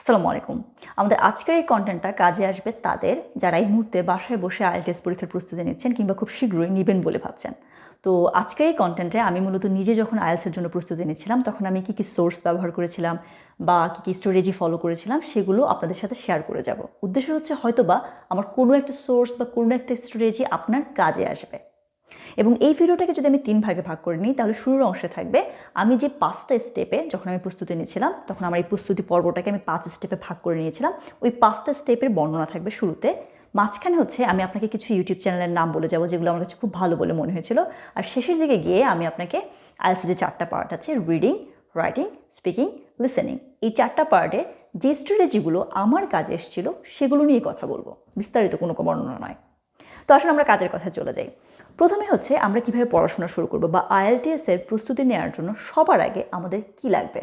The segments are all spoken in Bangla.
আসসালামু আলাইকুম। আমাদের আজকের এই কন্টেন্টটা কাজে আসবে তাদের যারা এই মুহূর্তে বাসায় বসে আইএলটিএস পরীক্ষার প্রস্তুতি নিচ্ছেন কিংবা খুব শীঘ্রই নেবেন বলে ভাবছেন। তো আজকের এই কন্টেন্টে আমি মূলত নিজে যখন আইএলসের জন্য প্রস্তুতি নিচ্ছিলাম, তখন আমি কী কী সোর্স ব্যবহার করেছিলাম বা কী কী স্টোরেজি ফলো করেছিলাম, সেগুলো আপনাদের সাথে শেয়ার করে যাব। উদ্দেশ্য হচ্ছে হয়তো বা আমার কোনো একটা সোর্স বা কোনো একটা স্টোরেজি আপনার কাজে আসবে। এবং এই ভিডিওটাকে যদি আমি তিন ভাগে ভাগ করে নিই, তাহলে শুরুর অংশে থাকবে, আমি যে পাঁচটা স্টেপে যখন আমি প্রস্তুতি নিয়েছিলাম, তখন আমার এই প্রস্তুতি পর্বটাকে আমি পাঁচ স্টেপে ভাগ করে নিয়েছিলাম। ওই পাঁচটা স্টেপের বর্ণনা থাকবে শুরুতে। মাঝখানে হচ্ছে আমি আপনাকে কিছু ইউটিউব চ্যানেলের নাম বলে যাব, যেগুলো আমার কাছে খুব ভালো বলে মনে হয়েছিল। আর শেষের দিকে গিয়ে আমি আপনাকে আইএলসি যে চারটা পার্ট আছে রিডিং রাইটিং স্পিকিং লিসেনিং এই চারটা পার্টে যে স্ট্র্যাটেজিগুলো আমার কাজে এসেছিল, সেগুলো নিয়ে কথা বলব। বিস্তারিত কোনো বর্ণনা নয়। তো আসলে আমরা কাজের কথা চলে যাই। প্রথমে হচ্ছে আমরা কীভাবে পড়াশোনা শুরু করব বা আইএলটিএস এর প্রস্তুতি নেওয়ার জন্য সবার আগে আমাদের কি লাগবে?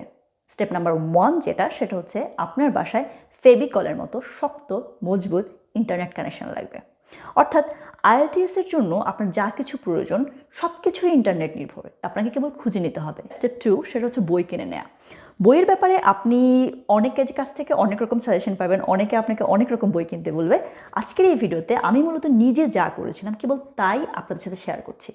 স্টেপ নাম্বার ওয়ান যেটা, সেটা হচ্ছে আপনার বাসায় ফেবিকলের মতো শক্ত, মজবুত ইন্টারনেট কানেকশন লাগবে। অর্থাৎ আইএলটিএস এর জন্য আপনার যা কিছু প্রয়োজন সব কিছুই ইন্টারনেট নির্ভর। আপনাকে কেবল খুঁজে নিতে হবে। স্টেপ টু সেটা হচ্ছে বই কিনে নেওয়া বইয়ের ব্যাপারে আপনি অনেকের কাছ থেকে অনেক রকম সাজেশন পাবেন, অনেকে আপনাকে অনেক রকম বই কিনতে বলবে। আজকের এই ভিডিওতে আমি মূলত নিজে যা করেছিলাম, কেবল তাই আপনাদের সাথে শেয়ার করছি।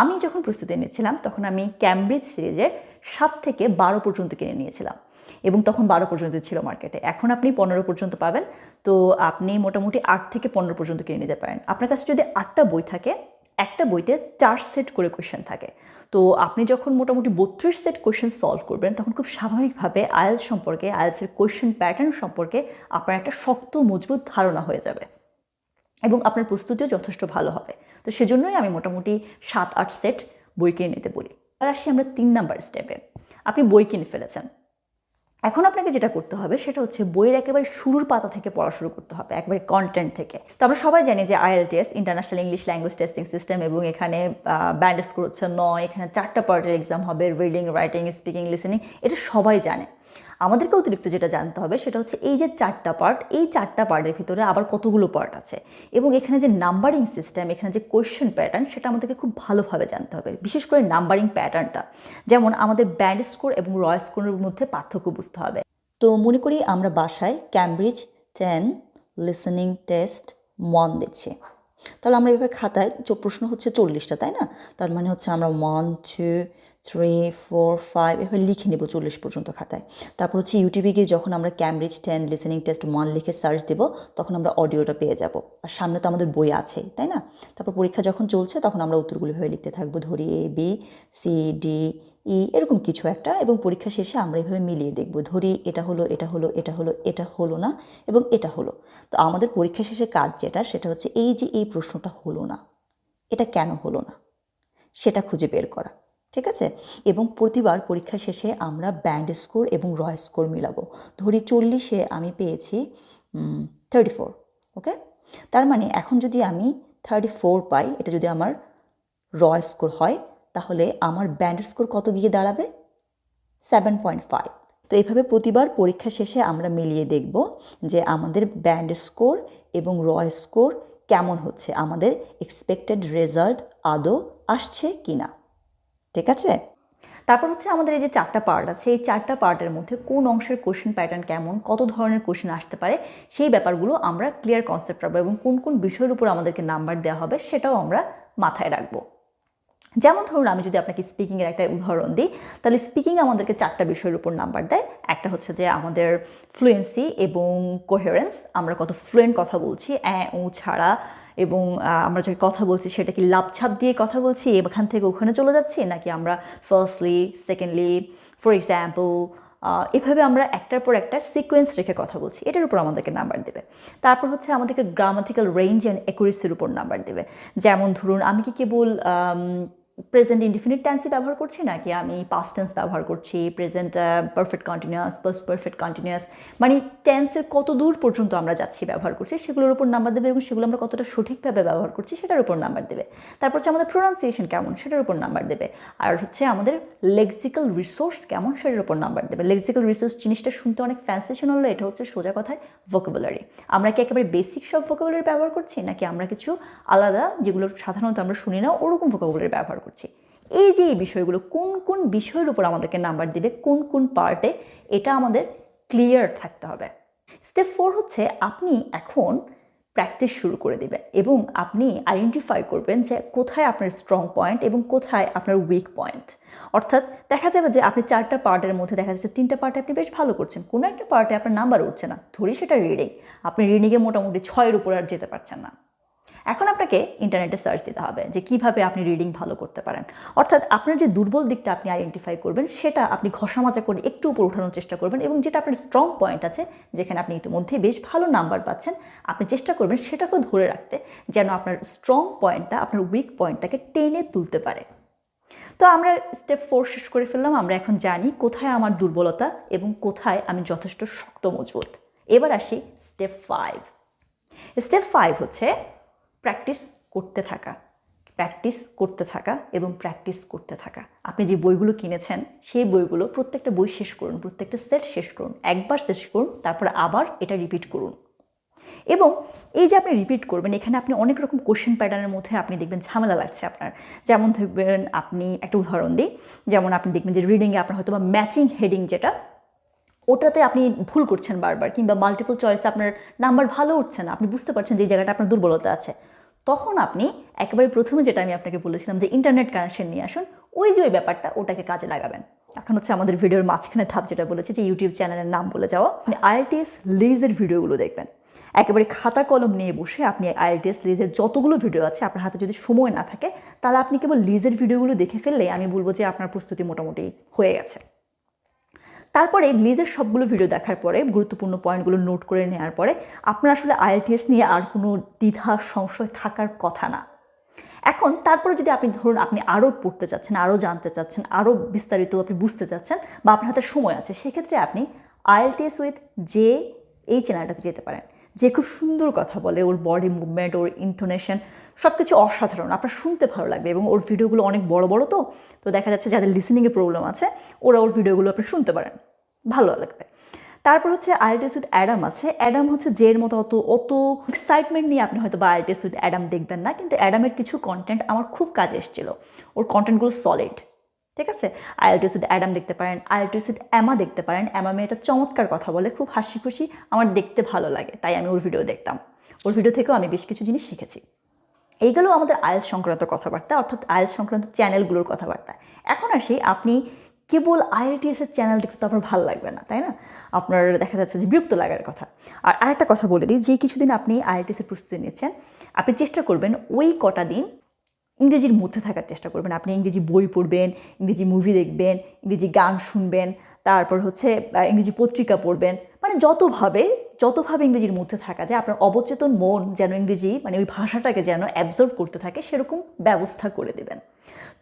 আমি যখন প্রস্তুতি নিয়েছিলাম তখন আমি ক্যামব্রিজ সিরিজের সাত থেকে বারো পর্যন্ত কিনে নিয়েছিলাম। এবং তখন বারো পর্যন্ত ছিল মার্কেটে এখন আপনি পনেরো পর্যন্ত পাবেন। তো আপনি মোটামুটি আট থেকে পনেরো পর্যন্ত কিনে নিতে পারেন। আপনার কাছে যদি আটটা বই থাকে, একটা বইতে চার সেট করে কোয়েশ্চেন থাকে। তো আপনি যখন মোটামুটি বত্রিশ সেট কোয়েশ্চেন সলভ করবেন, তখন খুব স্বাভাবিকভাবে আয়েলস সম্পর্কে আয়েলসের কোয়েশ্চেন প্যাটার্ন সম্পর্কে আপনার একটা শক্ত, মজবুত ধারণা হয়ে যাবে। এবং আপনার প্রস্তুতিও যথেষ্ট ভালো হবে। তো সেজন্যই আমি মোটামুটি সাত, আট সেট বই কিনে নিতে বলি। আর আসি আমরা তিন নাম্বার স্টেপে আপনি বই কিনে ফেলেছেন। এখন আপনাকে যেটা করতে হবে, সেটা হচ্ছে বইয়ের একেবারে শুরুর পাতা থেকে পড়া শুরু করতে হবে, একবারে কন্টেন্ট থেকে। তো আমরা সবাই জানি যে IELTS international English language testing system এবং এখানে ব্যান্ড স্কোর হচ্ছে নয়, এখানে চারটা পার্টের এক্সাম হবে রিডিং রাইটিং স্পিকিং লিসেনিং এটা সবাই জানে। আমাদেরকে অতিরিক্ত যেটা জানতে হবে সেটা হচ্ছে এই যে চারটা পার্ট এই চারটা পার্টের ভিতরে আবার কতগুলো পার্ট আছে? এবং এখানে যে নাম্বারিং সিস্টেম এখানে যে কোয়েশ্চেন প্যাটার্ন সেটা আমাদেরকে খুব ভালোভাবে জানতে হবে। বিশেষ করে নাম্বারিং প্যাটার্নটা যেমন আমাদের ব্যান্ড স্কোর এবং রয় স্কোরের মধ্যে পার্থক্য বুঝতে হবে। তো মনে করি আমরা বাসায় ক্যামব্রিজ টেন লিসেনিং টেস্ট মন দিচ্ছি তাহলে আমরা এভাবে খাতায় প্রশ্ন হচ্ছে চল্লিশটা, তাই না? তার মানে হচ্ছে আমরা one two three four five এভাবে লিখে নেব চল্লিশ পর্যন্ত খাতায়। তারপর হচ্ছে ইউটিউবে গিয়ে যখন আমরা Cambridge ten listening test one লিখে সার্চ দেবো, তখন আমরা অডিওটা পেয়ে যাব। আর সামনে তো আমাদের বই আছে তাই না? তারপর পরীক্ষা যখন চলছে, তখন আমরা উত্তরগুলো ভেবে লিখতে থাকব, ধরি A B C D E এরকম কিছু একটা, এবং পরীক্ষা শেষে আমরা এভাবে মিলিয়ে দেখব, ধরি এটা হলো এটা হলো এটা হলো এটা হলো না, এবং এটা হলো। তো আমাদের পরীক্ষা শেষে কাজ যেটা, সেটা হচ্ছে এই যে এই প্রশ্নটা হলো না, এটা কেন হলো না, সেটা খুঁজে বের করা। ঠিক আছে? এবং প্রতিবার পরীক্ষা শেষে আমরা ব্যান্ড স্কোর এবং রয় স্কোর মিলাবো। ধরি চল্লিশে আমি পেয়েছি থার্টি ফোর ওকে তার মানে এখন যদি আমি থার্টি ফোর পাই, এটা যদি আমার রয় স্কোর হয়, তাহলে আমার ব্যান্ড স্কোর কত গিয়ে দাঁড়াবে? সেভেন পয়েন্ট ফাইভ তো এইভাবে প্রতিবার পরীক্ষা শেষে আমরা মিলিয়ে দেখব যে আমাদের ব্যান্ড স্কোর এবং রয় স্কোর কেমন হচ্ছে, আমাদের এক্সপেক্টেড রেজাল্ট আদৌ আসছে কি না ঠিক আছে? তারপর হচ্ছে আমাদের এই যে চারটা পার্ট আছে, এই চারটা পার্টের মধ্যে কোন অংশের কোশ্চেন প্যাটার্ন কেমন, কত ধরনের কোশ্চেন আসতে পারে, সেই ব্যাপারগুলো আমরা ক্লিয়ার কনসেপ্ট রাখব এবং কোন কোন বিষয়ের উপর আমাদেরকে নাম্বার দেওয়া হবে সেটাও আমরা মাথায় রাখব। যেমন ধরুন, আমি যদি আপনাকে স্পিকিংয়ের একটা উদাহরণ দিই, তাহলে স্পিকিং আমাদেরকে চারটা বিষয়ের উপর নাম্বার দেয়। একটা হচ্ছে যে আমাদের ফ্লুয়েন্সি এবং কোহেরেন্স আমরা কত ফ্লুয়েন্ট কথা বলছি, অ্যাঁ ও ছাড়া এবং আমরা যে কথা বলছি সেটা কি লাভছাপ দিয়ে কথা বলছি, এখান থেকে ওখানে চলে যাচ্ছি? নাকি আমরা ফার্স্টলি সেকেন্ডলি ফর এক্সাম্পল এভাবে আমরা একটার পর একটা সিকোয়েন্স রেখে কথা বলছি। এটার উপর আমাদেরকে নাম্বার দেবে। তারপর হচ্ছে আমাদেরকে গ্রামাটিক্যাল রেঞ্জ অ্যান্ড অ্যাকুরেসির উপর নাম্বার দেবে। যেমন ধরুন, আমি কি কেবল প্রেজেন্ট ইনডিফিনিট টেন্সই ব্যবহার করছি নাকি আমি পাস্ট টেন্স ব্যবহার করছি? Present perfect continuous past perfect continuous মানে টেন্সের কত দূর পর্যন্ত আমরা যাচ্ছি ব্যবহার করছি, সেগুলোর উপর নাম্বার দেবে এবং সেগুলো আমরা কতটা সঠিকভাবে ব্যবহার করছি সেটার উপর নাম্বার দেবে। তারপর হচ্ছে আমাদের প্রোনাউন্সিয়েশন কেমন, সেটার উপর নাম্বার দেবে। আর হচ্ছে আমাদের লেক্সিক্যাল রিসোর্স কেমন, সেটার উপর নাম্বার দেবে। লেক্সিক্যাল রিসোর্স জিনিসটা শুনতে অনেক ফ্যান্সি হলো এটা হচ্ছে সোজা কথায় ভোকাবুলারি আমরা কি একেবারে বেসিক সব ভোকাবুলারি ব্যবহার করছি, নাকি আমরা কিছু আলাদা যেগুলো সাধারণত আমরা শুনি না, ওরকম ভোকাবুলারি ব্যবহার করছি? করছি। এই যে এই বিষয়গুলো, কোন কোন বিষয়ের উপর আমাদেরকে নাম্বার দিবে, কোন কোন পার্টে, এটা আমাদের ক্লিয়ার থাকতে হবে। স্টেপ ফোর হচ্ছে, আপনি এখন প্র্যাকটিস শুরু করে দেবেন এবং আপনি আইডেন্টিফাই করবেন যে কোথায় আপনার স্ট্রং পয়েন্ট এবং কোথায় আপনার উইক পয়েন্ট। অর্থাৎ দেখা যাবে যে আপনি চারটা পার্টের মধ্যে দেখা যাচ্ছে তিনটা পার্টে আপনি বেশ ভালো করছেন, কোনো একটা পার্টে আপনার নাম্বার উঠছে না, ধরি সেটা রিডিং আপনি রিডিংয়ে মোটামুটি ছয়ের উপর আর যেতে পারছেন না। এখন আপনাকে ইন্টারনেটে সার্চ দিতে হবে যে কীভাবে আপনি রিডিং ভালো করতে পারেন। অর্থাৎ আপনার যে দুর্বল দিকটা আপনি আইডেন্টিফাই করবেন, সেটা আপনি ঘষা মাজা করে একটু উপর ওঠানোর চেষ্টা করবেন এবং যেটা আপনার স্ট্রং পয়েন্ট আছে, যেখানে আপনি ইতিমধ্যে বেশ ভালো নাম্বার পাচ্ছেন, আপনি চেষ্টা করবেন সেটাকেও ধরে রাখতে যেন আপনার স্ট্রং পয়েন্টটা আপনার উইক পয়েন্টটাকে টেনে তুলতে পারে। তো আমরা স্টেপ ফোর শেষ করে ফেললাম, আমরা এখন জানি কোথায় আমার দুর্বলতা এবং কোথায় আমি যথেষ্ট শক্ত মজবুত। এবার আসি স্টেপ ফাইভ স্টেপ ফাইভ হচ্ছে প্র্যাকটিস করতে থাকা, প্র্যাকটিস করতে থাকা এবং প্র্যাকটিস করতে থাকা। আপনি যে বইগুলো কিনেছেন, সেই বইগুলো প্রত্যেকটা বই শেষ করুন, প্রত্যেকটা সেট শেষ করুন, একবার শেষ করুন, তারপরে আবার এটা রিপিট করুন। এবং এই যে আপনি রিপিট করবেন, এখানে আপনি অনেক রকম কোশ্চেন প্যাটার্নের মধ্যে আপনি দেখবেন ঝামেলা লাগছে আপনার। যেমন দেখবেন আপনি একটা উদাহরণ দিই, যেমন আপনি দেখবেন যে রিডিংয়ে আপনার হয়তো বা ম্যাচিং হেডিং যেটা ওটাতে আপনি ভুল করছেন বারবার কিংবা মাল্টিপল চয়েসে আপনার নাম্বার ভালো উঠছে না, আপনি বুঝতে পারছেন যে জায়গাটা আপনার দুর্বলতা আছে। তখন আপনি একেবারে প্রথমে যেটা আমি আপনাকে বলেছিলাম যে ইন্টারনেট কানেকশন নিয়ে আসুন, ওই যে ওই ব্যাপারটা ওটাকে কাজে লাগাবেন। এখন হচ্ছে আমাদের ভিডিওর মাঝখানে ধাপ যেটা বলেছে যে ইউটিউব চ্যানেলের নাম বলে যাওয়া, আপনি আইএলটিএস লিজের ভিডিওগুলো দেখবেন। একেবারে খাতা কলম নিয়ে বসে আপনি আইএলটিএস লিজের যতগুলো ভিডিও আছে, আপনার হাতে যদি সময় না থাকে, তাহলে আপনি কেবল লিজের ভিডিওগুলো দেখে ফেললে আমি বলব যে আপনার প্রস্তুতি মোটামুটি হয়ে গেছে। তারপরে লিজের সবগুলো ভিডিও দেখার পরে, গুরুত্বপূর্ণ পয়েন্টগুলো নোট করে নেওয়ার পরে, আপনার আসলে আইএলটিএস নিয়ে আর কোনো দ্বিধা সংশয় থাকার কথা না। এখন তারপরে যদি আপনি ধরুন, আপনি আরও পড়তে চাচ্ছেন আরও জানতে চাচ্ছেন আরও বিস্তারিত আপনি বুঝতে চাচ্ছেন বা আপনার হাতে সময় আছে, সেক্ষেত্রে আপনি আইএলটিএস উইথ যে এই চ্যানেলটাতে যেতে পারেন। যে খুব সুন্দর কথা বলে ওর বডি মুভমেন্ট ওর ইন্টোনেশন সব কিছু অসাধারণ। আপনার শুনতে ভালো লাগবে এবং ওর ভিডিওগুলো অনেক বড় বড় তো তো দেখা যাচ্ছে যাদের লিসনিংয়ে প্রবলেম আছে, ওরা ওর ভিডিওগুলো আপনি শুনতে পারেন। ভালো লাগবে। তারপর হচ্ছে আইএলটিএস উইথ অ্যাডাম আছে। অ্যাডাম হচ্ছে জের মতো অত অত এক্সাইটমেন্ট নিয়ে আপনি হয়তো বা আইএলটিএস উইথ অ্যাডাম দেখবেন না, কিন্তু অ্যাডামের কিছু কন্টেন্ট আমার খুব কাজে এসেছিল। ওর কন্টেন্টগুলো সলিড ঠিক আছে? আইএলটিএস অ্যাডাম দেখতে পারেন আইএলটিএস অ্যামা দেখতে পারেন। অ্যামা মেয়েটা চমৎকার কথা বলে, খুব হাসি খুশি, আমার দেখতে ভালো লাগে, তাই আমি ওর ভিডিও দেখতাম। ওর ভিডিও থেকেও আমি বেশ কিছু জিনিস শিখেছি। এইগুলো আমাদের আয়েলস সংক্রান্ত কথাবার্তা, অর্থাৎ আয়েলস সংক্রান্ত চ্যানেলগুলোর কথাবার্তা। এখন আসি আপনি কেবল আইআইটিএস এর চ্যানেল দেখতে তো আপনার ভালো লাগবে না, তাই না? আপনার দেখা যাচ্ছে যে বিরক্ত লাগার কথা। আর আরেকটা কথা বলে দিই, যে কিছুদিন আপনি আইআইটিএসের প্রস্তুতি নিয়েছেন, আপনি চেষ্টা করবেন ওই কটা দিন ইংরেজির মধ্যে থাকার চেষ্টা করবেন। আপনি ইংরেজি বই পড়বেন, ইংরেজি মুভি দেখবেন, ইংরেজি গান শুনবেন, তারপর হচ্ছে ইংরেজি পত্রিকা পড়বেন। মানে যতভাবে যতভাবে ইংরেজির মধ্যে থাকা যায়, আপনার অবচেতন মন যেন ইংরেজি মানে ওই ভাষাটাকে যেন অ্যাবজর্ব করতে থাকে, সেরকম ব্যবস্থা করে দেবেন।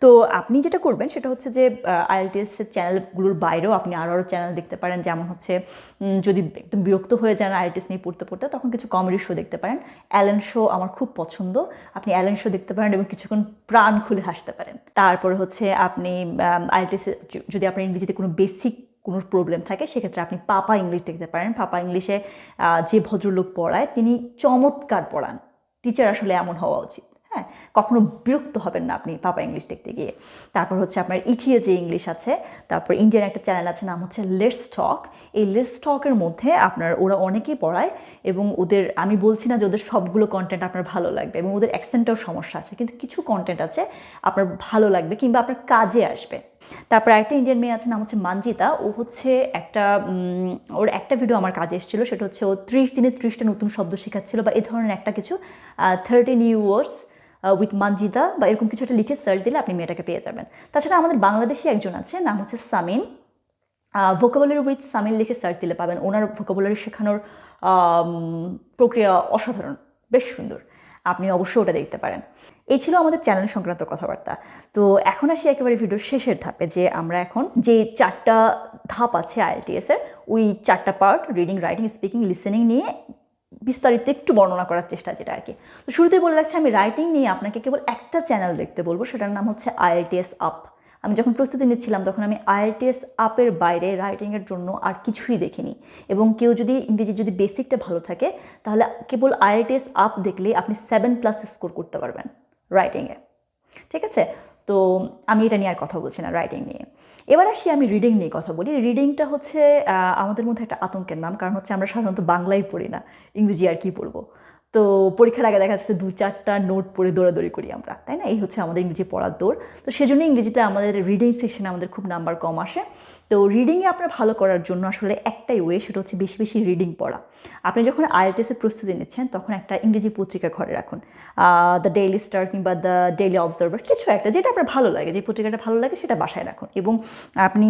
তো আপনি যেটা করবেন, সেটা হচ্ছে যে আইএলটিএসের চ্যানেলগুলোর বাইরেও আপনি আরও আরও চ্যানেল দেখতে পারেন। যেমন হচ্ছে যদি একদম বিরক্ত হয়ে যান আইএলটিএস নিয়ে পড়তে পড়তে, তখন কিছু কমেডি শো দেখতে পারেন। অ্যালেন শো আমার খুব পছন্দ। আপনি অ্যালেন শো দেখতে পারেন এবং কিছুক্ষণ প্রাণ খুলে হাসতে পারেন। তারপরে হচ্ছে আপনি আইএলটিএস যদি আপনার ইংরেজিতে কোনো বেসিক কোনো প্রবলেম থাকে, সেক্ষেত্রে আপনি পাপা ইংলিশ দেখতে পারেন। পাপা ইংলিশে যে ভদ্রলোক পড়ায়, তিনি চমৎকার পড়ান। টিচার আসলে এমন হওয়া উচিত হ্যাঁ? কখনো বিরক্ত হবেন না আপনি পাপা ইংলিশ দেখতে গিয়ে। তারপর হচ্ছে আপনার ইটিএ যে ইংলিশ আছে, তারপর ইন্ডিয়ান একটা চ্যানেল আছে, নাম হচ্ছে লেটস টক এই লেটস টকের মধ্যে আপনার ওরা অনেকেই পড়ায় এবং ওদের, আমি বলছি না যে ওদের সবগুলো কন্টেন্ট আপনার ভালো লাগবে এবং ওদের অ্যাকসেন্টেও সমস্যা আছে, কিন্তু কিছু কন্টেন্ট আছে আপনার ভালো লাগবে কিংবা আপনার কাজে আসবে। তারপর একটা ইন্ডিয়ান মেয়ে আছে, নাম হচ্ছে মানজিতা। ও হচ্ছে একটা ওর একটা ভিডিও আমার কাজে এসেছিল, সেটা হচ্ছে ও ত্রিশ দিনে ত্রিশটা নতুন শব্দ শেখাচ্ছিল বা এ ধরনের একটা কিছু থার্টিন ইউয়ার্স উইথ মানজিদা বা এরকম কিছু একটা লিখে সার্চ দিলে আপনি মেয়েটাকে পেয়ে যাবেন। তাছাড়া আমাদের বাংলাদেশি একজন আছে, নাম হচ্ছে সামিন। ভোকাবুলারি উইথ সামিন লিখে সার্চ দিলে পাবেন। ওনার ভোকাবুলারি শেখানোর প্রক্রিয়া অসাধারণ, বেশ সুন্দর। আপনি অবশ্যই ওটা দেখতে পারেন। এই ছিল আমাদের চ্যানেল সংক্রান্ত কথাবার্তা। তো এখন আসি একেবারে ভিডিওর শেষের ধাপে, যে আমরা এখন যে চারটা ধাপ আছে আইএলটিএসের ওই চারটা part reading writing speaking listening নিয়ে বিস্তারিত একটু বর্ণনা করার চেষ্টা যেটা আর কি। তো শুরুতেই বলে রাখছি, আমি রাইটিং নিয়ে আপনাকে কেবল একটা চ্যানেল দেখতে বলব, সেটার নাম হচ্ছে আইএলটিএস আপ আমি যখন প্রস্তুতি নিচ্ছিলাম, তখন আমি আইএলটিএস আপের বাইরে রাইটিংয়ের জন্য আর কিছুই দেখিনি। এবং কেউ যদি ইংরেজি যদি বেসিকটা ভালো থাকে, তাহলে কেবল আইএলটিএস আপ দেখলেই আপনি সেভেন প্লাস স্কোর করতে পারবেন রাইটিংয়ে ঠিক আছে? তো আমি এটা নিয়ে আর কথা বলছি না রাইটিং নিয়ে। এবার আসি আমি রিডিং নিয়ে কথা বলি। রিডিংটা হচ্ছে আমাদের মধ্যে একটা আতঙ্কের নাম, কারণ হচ্ছে আমরা সাধারণত বাংলাই পড়ি না। ইংরেজি আর কি পড়ব? তো পরীক্ষার আগে দেখা যাচ্ছে দু চারটা নোট পড়ে দৌড়াদৌড়ি করি আমরা, তাই না? এই হচ্ছে আমাদের ইংরেজি পড়ার দৌড়। তো সেজন্য ইংরেজিতে আমাদের রিডিং সেকশনে আমাদের খুব নাম্বার কম আসে। তো রিডিংয়ে আপনার ভালো করার জন্য আসলে একটাই ওয়ে সেটা হচ্ছে বেশি বেশি রিডিং পড়া। আপনি যখন আইএলটিএসের প্রস্তুতি নিচ্ছেন, তখন একটা ইংরেজি পত্রিকা ঘরে রাখুন। দ্য ডেইলি স্টার কিংবা দ্য ডেইলি অবজারভার কিছু একটা, যেটা আপনার ভালো লাগে, যে পত্রিকাটা ভালো লাগে, সেটা বাসায় রাখুন। এবং আপনি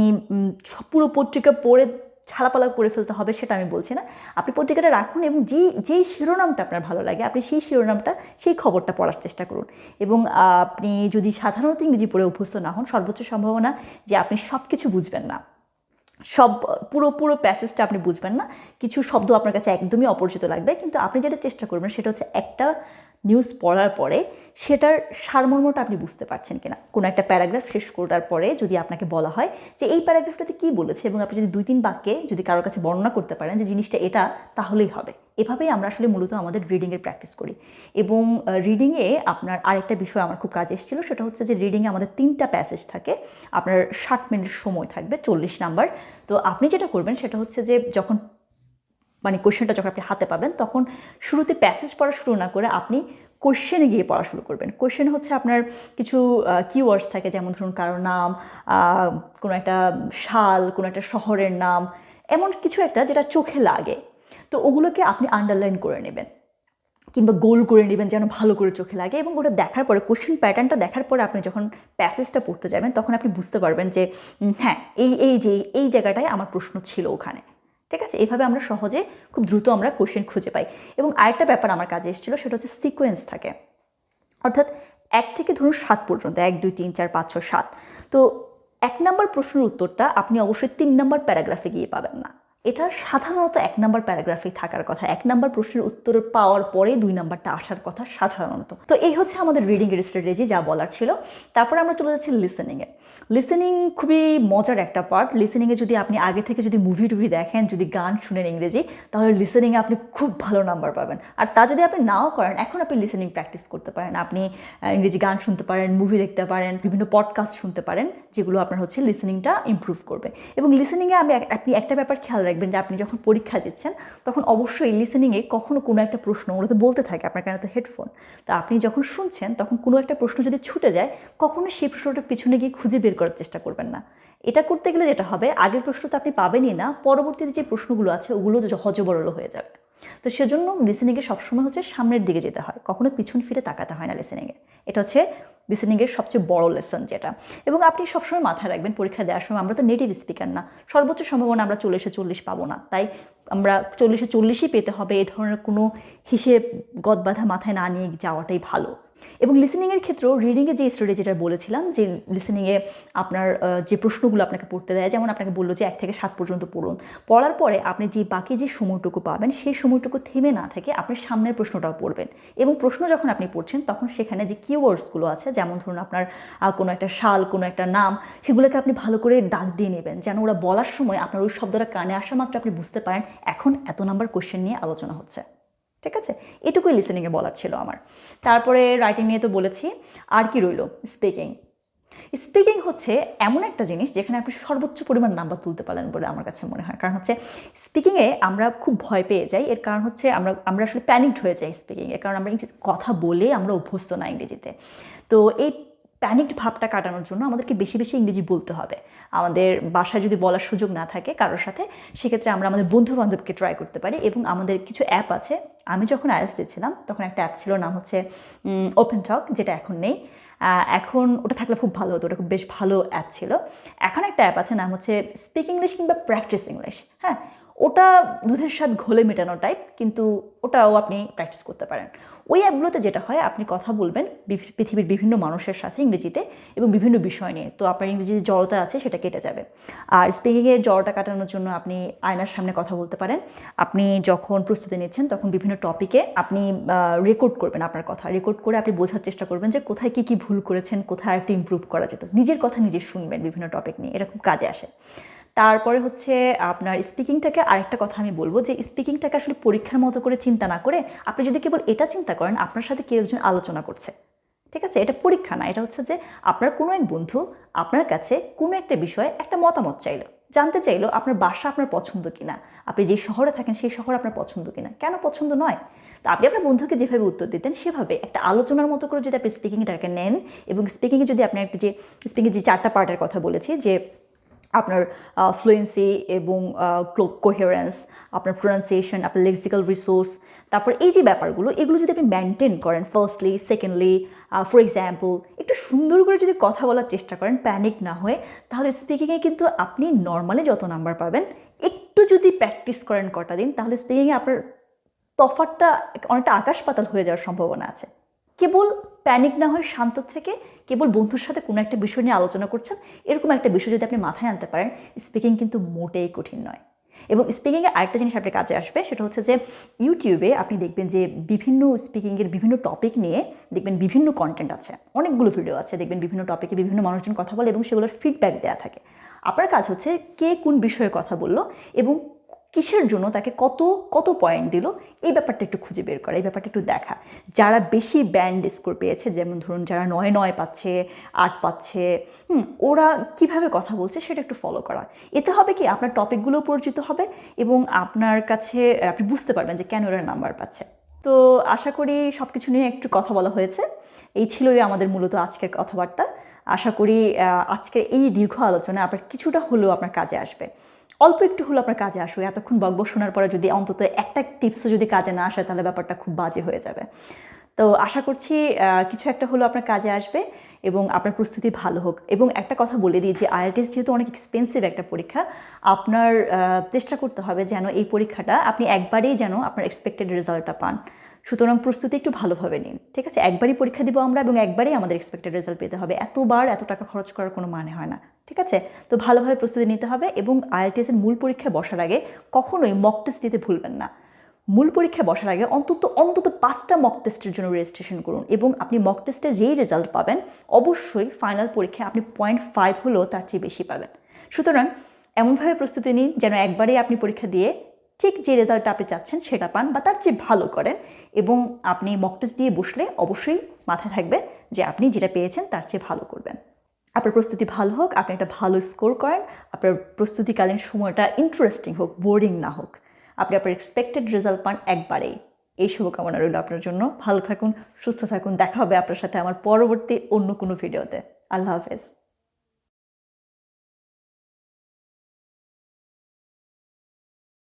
পুরো পত্রিকা পড়ে ছালাপালা করে ফেলতে হবে সেটা আমি বলছি না। আপনি পত্রিকাটা রাখুন এবং যে যেই শিরোনামটা আপনার ভালো লাগে, আপনি সেই শিরোনামটা, সেই খবরটা পড়ার চেষ্টা করুন। এবং আপনি যদি সাধারণত ইংরেজি পড়ে অভ্যস্ত না হন, সর্বোচ্চ সম্ভাবনা যে আপনি সব কিছু বুঝবেন না। সব, পুরো পুরো প্যাসেজটা আপনি বুঝবেন না। কিছু শব্দ আপনার কাছে একদমই অপরিচিত লাগবে, কিন্তু আপনি যেটা চেষ্টা করবেন সেটা হচ্ছে একটা নিউজ পড়ার পরে সেটার সারমর্মটা আপনি বুঝতে পারছেন কিনা। কোনো একটা প্যারাগ্রাফ শেষ করার পরে যদি আপনাকে বলা হয় যে এই প্যারাগ্রাফটাতে কী বলেছে এবং আপনি যদি দুই, তিন বাক্যে যদি কারোর কাছে বর্ণনা করতে পারেন যে জিনিসটা এটা, তাহলেই হবে। এভাবেই আমরা আসলে মূলত আমাদের রিডিংয়ের প্র্যাকটিস করি। এবং রিডিংয়ে আপনার আরেকটা বিষয় আমার খুব কাজে এসেছিল, সেটা হচ্ছে যে রিডিংয়ে আমাদের তিনটা প্যাসেজ থাকে। আপনার ষাট মিনিট সময় থাকবে, চল্লিশ নাম্বার। তো আপনি যেটা করবেন সেটা হচ্ছে যে যখন মানে কোশ্চেনটা যখন আপনি হাতে পাবেন, তখন শুরুতে প্যাসেজ পড়া শুরু না করে আপনি কোশ্চেনে গিয়ে পড়া শুরু করবেন। কোশ্চেন হচ্ছে আপনার কিছু কিওয়ার্ডস থাকে, যেমন ধরুন কারোর নাম কোনো একটা শাল কোনো একটা শহরের নাম, এমন কিছু একটা যেটা চোখে লাগে। তো ওগুলোকে আপনি আন্ডারলাইন করে নেবেন। কিংবা গোল করে নেবেন যেন ভালো করে চোখে লাগে এবং ওটা দেখার পরে কোশ্চেন প্যাটার্নটা দেখার পরে আপনি যখন প্যাসেজটা পড়তে যাবেন, তখন আপনি বুঝতে পারবেন যে হ্যাঁ এই এই যে, এই জায়গাটায় আমার প্রশ্ন ছিল ওখানে। ঠিক আছে? এইভাবে আমরা সহজে খুব দ্রুত আমরা কোশ্চেন খুঁজে পাই। এবং আরেকটা ব্যাপার আমার কাজে এসেছিল, সেটা হচ্ছে সিকোয়েন্স থাকে। অর্থাৎ এক থেকে ধরুন সাত পর্যন্ত, এক, দুই, তিন, চার, পাঁচ, ছয়, সাত। তো এক নম্বর প্রশ্নের উত্তরটা আপনি অবশ্যই তিন নম্বর প্যারাগ্রাফে গিয়ে পাবেন না। এটা সাধারণত এক নম্বর প্যারাগ্রাফে থাকার কথা। এক নম্বর প্রশ্নের উত্তর পাওয়ার পরে দুই নম্বরটা আসার কথা সাধারণত। তো এই হচ্ছে আমাদের রিডিং স্ট্র্যাটেজি যা বলার ছিল। তারপরে আমরা চলে যাচ্ছি লিসেনিংয়ে লিসেনিং খুবই মজার একটা পার্ট লিসেনিংয়ে যদি আপনি আগে থেকে যদি মুভি টুভি দেখেন, যদি গান শুনেন ইংরেজি, তাহলে লিসেনিংয়ে আপনি খুব ভালো নাম্বার পাবেন। আর তা যদি আপনি নাও করেন, এখন আপনি লিসেনিং প্র্যাকটিস করতে পারেন। আপনি ইংরেজি গান শুনতে পারেন মুভি দেখতে পারেন, বিভিন্ন পডকাস্ট শুনতে পারেন, যেগুলো আপনার হচ্ছে লিসেনিংটা ইমপ্রুভ করবে। এবং লিসেনিংয়ে আমি আপনি একটা ব্যাপার খেয়াল রাখবেন যে আপনি যখন পরীক্ষা দিচ্ছেন, তখন অবশ্যই লিসেনিংয়ে কখনও কোনো একটা প্রশ্ন ওগুলো তো বলতে থাকে আপনার কারণে তো হেডফোন তা আপনি যখন শুনছেন, তখন কোনো একটা প্রশ্ন যদি ছুটে যায় কখনো সেই প্রশ্নটা পিছনে গিয়ে খুঁজে বের করার চেষ্টা করবেন না। এটা করতে গেলে যেটা হবে, আগের প্রশ্ন তো আপনি পাবেনই না, পরবর্তীতে যে প্রশ্নগুলো আছে, ওগুলো হজবরল হয়ে যাবে। তো সেজন্য লিসেনিংয়ে সবসময় হচ্ছে সামনের দিকে যেতে হয়, কখনো পিছন ফিরে তাকাতে হয় না লিসেনিংয়ে এটা হচ্ছে লিসেনিংয়ের সবচেয়ে বড় লেসন যেটা। এবং আপনি সবসময় মাথায় রাখবেন, পরীক্ষা দেওয়ার সময় আমরা তো নেটিভ স্পিকার না, সর্বোচ্চ সম্ভাবনা আমরা চল্লিশে চল্লিশ পাবো না। তাই আমরা চল্লিশে চল্লিশই পেতে হবে, এ ধরনের কোনো হিসেব গদবাধা মাথায় না নিয়ে যাওয়াটাই ভালো। এবং লিসেনিংয়ের ক্ষেত্রেও রিডিংয়ে যে স্ট্র্যাটেজিটা বলেছিলাম, যে লিসেনিংয়ে আপনার যে প্রশ্নগুলো আপনাকে পড়তে দেয়, যেমন আপনাকে বলল যে এক থেকে সাত পর্যন্ত পড়ুন। পড়ার পরে আপনি যে বাকি যে সময়টুকু পাবেন, সেই সময়টুকু থেমে না থেকে আপনি সামনের প্রশ্নটাও পড়বেন। এবং প্রশ্ন যখন আপনি পড়ছেন, তখন সেখানে যে কিওয়ার্ডসগুলো আছে, যেমন ধরুন আপনার কোনো একটা শাল কোনো একটা নাম, সেগুলোকে আপনি ভালো করে দাগ দিয়ে নেবেন, যেন ওরা বলার সময় আপনার ওই শব্দটা কানে আসা মাত্র আপনি বুঝতে পারেন, এখন এত নাম্বার কোশ্চেন নিয়ে আলোচনা হচ্ছে। ঠিক আছে? এটুকুই লিসেনিংয়ে বলার ছিল আমার। তারপরে রাইটিং নিয়ে তো বলেছি, আর কি রইল? স্পিকিং স্পিকিং হচ্ছে এমন একটা জিনিস যেখানে আপনি সর্বোচ্চ পরিমাণ নাম্বার তুলতে পারেন বলে আমার কাছে মনে হয়। কারণ হচ্ছে স্পিকিংয়ে আমরা খুব ভয় পেয়ে যাই। এর কারণ হচ্ছে আমরা আমরা আসলে প্যানিকড হয়ে যাই স্পিকিংয়ে কারণ আমরা কথা বলে আমরা অভ্যস্ত না ইংরেজিতে। তো এই প্যানিকড ভাবটা কাটানোর জন্য আমাদেরকে বেশি বেশি ইংরেজি বলতে হবে। আমাদের বাসায় যদি বলার সুযোগ না থাকে কারোর সাথে, সেক্ষেত্রে আমরা আমাদের বন্ধু বান্ধবকে ট্রাই করতে পারি এবং আমাদের কিছু অ্যাপ আছে। আমি যখন আইএলস দিচ্ছিলাম, তখন একটা অ্যাপ ছিল, নাম হচ্ছে ওপেন টক যেটা এখন নেই। এখন ওটা থাকলে খুব ভালো হতো, ওটা খুব বেশ ভালো অ্যাপ ছিল। এখন একটা অ্যাপ আছে, নাম হচ্ছে স্পিক ইংলিশ কিংবা প্র্যাকটিস ইংলিশ হ্যাঁ? ওটা দুধের স্বাদ ঘোলে মেটানো টাইপ কিন্তু ওটাও আপনি প্র্যাকটিস করতে পারেন। ওই অ্যাপগুলোতে যেটা হয়, আপনি কথা বলবেন পৃথিবীর বিভিন্ন মানুষের সাথে ইংরেজিতে এবং বিভিন্ন বিষয় নিয়ে। তো আপনার ইংরেজি যে জড়তা আছে, সেটা কেটে যাবে। আর স্পিকিংয়ের জড়তা কাটানোর জন্য আপনি আয়নার সামনে কথা বলতে পারেন। আপনি যখন প্রস্তুতি নিচ্ছেন, তখন বিভিন্ন টপিকে আপনি রেকর্ড করবেন আপনার কথা। রেকর্ড করে আপনি বোঝার চেষ্টা করবেন যে কোথায় কী কী ভুল করেছেন, কোথায় একটু ইমপ্রুভ করা যেত। নিজের কথা নিজে শুনবেন বিভিন্ন টপিক নিয়ে। খুব কাজে আসে। তারপরে হচ্ছে আপনার স্পিকিংটাকে আরেকটা কথা আমি বলব যে স্পিকিংটাকে আসলে পরীক্ষার মতো করে চিন্তা না করে আপনি যদি কেবল এটা চিন্তা করেন, আপনার সাথে কেউ একজন আলোচনা করছে। ঠিক আছে? এটা পরীক্ষা না, এটা হচ্ছে যে আপনার কোনো এক বন্ধু আপনার কাছে কোনো একটা বিষয়ে একটা মতামত চাইলো। জানতে চাইলো আপনার বাসা আপনার পছন্দ কিনা। আপনি যে শহরে থাকেন সেই শহর আপনার পছন্দ কিনা। কেন পছন্দ নয়? তো আপনি আপনার বন্ধুকে যেভাবে উত্তর দিতেন সেভাবে একটা আলোচনার মতো করে যদি আপনি স্পিকিংটাকে নেন এবং স্পিকিংয়ে যদি আপনি একটা যে স্পিকিং যে চারটা পার্টের কথা বলেছি যে আপনার ফ্লুয়েন্সি এবং কোহেরেন্স আপনার প্রোনাউন্সিয়েশন আপনার লেক্সিক্যাল রিসোর্স তারপর এই যে ব্যাপারগুলো, এগুলো যদি আপনি মেনটেন করেন ফার্স্টলি সেকেন্ডলি ফর এক্সাম্পল একটু সুন্দর করে যদি কথা বলার চেষ্টা করেন প্যানিক না হয়ে, তাহলে স্পিকিংয়ে কিন্তু আপনি নর্মালি যত নাম্বার পাবেন, একটু যদি প্র্যাকটিস করেন কটা দিন, তাহলে স্পিকিংয়ে আপনার তফাতটা অনেকটা আকাশ পাতাল হয়ে যাওয়ার সম্ভাবনা আছে। কেবল প্যানিক না হয় শান্ত থেকে কেবল বন্ধুর সাথে কোনো একটা বিষয় নিয়ে আলোচনা করছেন, এরকম একটা বিষয় যদি আপনি মাথায় আনতে পারেন স্পিকিং কিন্তু মোটেই কঠিন নয়। এবং স্পিকিংয়ের আরেকটা জিনিস আপনার কাজে আসবে, সেটা হচ্ছে যে ইউটিউবে আপনি দেখবেন যে বিভিন্ন স্পিকিংয়ের বিভিন্ন টপিক নিয়ে দেখবেন বিভিন্ন কন্টেন্ট আছে। অনেকগুলো ভিডিও আছে, দেখবেন বিভিন্ন টপিকে বিভিন্ন মানুষজন কথা বলে এবং সেগুলোর ফিডব্যাক দেওয়া থাকে। আপনার কাজ হচ্ছে কে কোন বিষয়ে কথা বলল এবং কিসের জন্য তাকে কত কত পয়েন্ট দিল? এই ব্যাপারটা একটু খুঁজে বের করা, এই ব্যাপারটা একটু দেখা। যারা বেশি ব্যান্ড স্কোর পেয়েছে, যেমন ধরুন যারা নয় নয় পাচ্ছে, আট পাচ্ছে, হুম, ওরা কীভাবে কথা বলছে সেটা একটু ফলো করা। এতে হবে কি, আপনার টপিকগুলো পরিচিত হবে এবং আপনার কাছে, আপনি বুঝতে পারবেন যে কেন ওরা নাম্বার পাচ্ছে। তো আশা করি সব কিছু নিয়ে একটু কথা বলা হয়েছে। এই ছিলই আমাদের মূলত আজকের কথাবার্তা। আশা করি আজকের এই দীর্ঘ আলোচনা আপনার কিছুটা হলেও আপনার কাজে আসবে। অল্প একটু হলো আপনার কাজে আসবে এতক্ষণ বকবক শোনার পরে যদি অন্তত একটা টিপসও যদি কাজে না আসে, তাহলে ব্যাপারটা খুব বাজে হয়ে যাবে। তো আশা করছি কিছু একটা হলো আপনার কাজে আসবে এবং আপনার প্রস্তুতি ভালো হোক। এবং একটা কথা বলে দিই যে আইএলটিএস যেহেতু অনেক এক্সপেন্সিভ একটা পরীক্ষা, আপনার চেষ্টা করতে হবে যেন এই পরীক্ষাটা আপনি একবারেই যেন আপনার এক্সপেক্টেড রেজাল্টটা পান। সুতরাং প্রস্তুতি একটু ভালোভাবে নিন, ঠিক আছে? একবারই পরীক্ষা দিব আমরা এবং একবারেই আমাদের এক্সপেক্টেড রেজাল্ট পেতে হবে। এতবার এত টাকা খরচ করার কোনো মানে হয় না, ঠিক আছে? তো ভালোভাবে প্রস্তুতি নিতে হবে এবং আইএলটিএসের মূল পরীক্ষায় বসার আগে কখনোই মক টেস্ট দিতে ভুলবেন না। মূল পরীক্ষায় বসার আগে অন্তত অন্তত পাঁচটা মক টেস্টের জন্য রেজিস্ট্রেশন করুন এবং আপনি মক টেস্টে যেই রেজাল্ট পাবেন, অবশ্যই ফাইনাল পরীক্ষায় আপনি পয়েন্ট ফাইভ হলেও তার চেয়ে বেশি পাবেন। সুতরাং এমনভাবে প্রস্তুতি নিন যেন একবারেই আপনি পরীক্ষা দিয়ে ঠিক যে রেজাল্টটা আপনি চাচ্ছেন সেটা পান বা তার চেয়ে ভালো করেন এবং আপনি মক টেস্ট দিয়ে বসলে অবশ্যই মাথায় থাকবে যে আপনি যেটা পেয়েছেন তার চেয়ে ভালো করবেন। আপনার প্রস্তুতি ভালো হোক, আপনি একটা ভালো স্কোর করেন, আপনার প্রস্তুতিকালীন সময়টা ইন্টারেস্টিং হোক বোরিং না হোক। আপনি আপনার এক্সপেক্টেড রেজাল্ট পান একবারেই। এই শুভকামনা রইল আপনার জন্য। ভালো থাকুন, সুস্থ থাকুন। দেখা হবে আপনার সাথে আমার পরবর্তী অন্য কোনো ভিডিওতে আল্লাহ হাফেজ।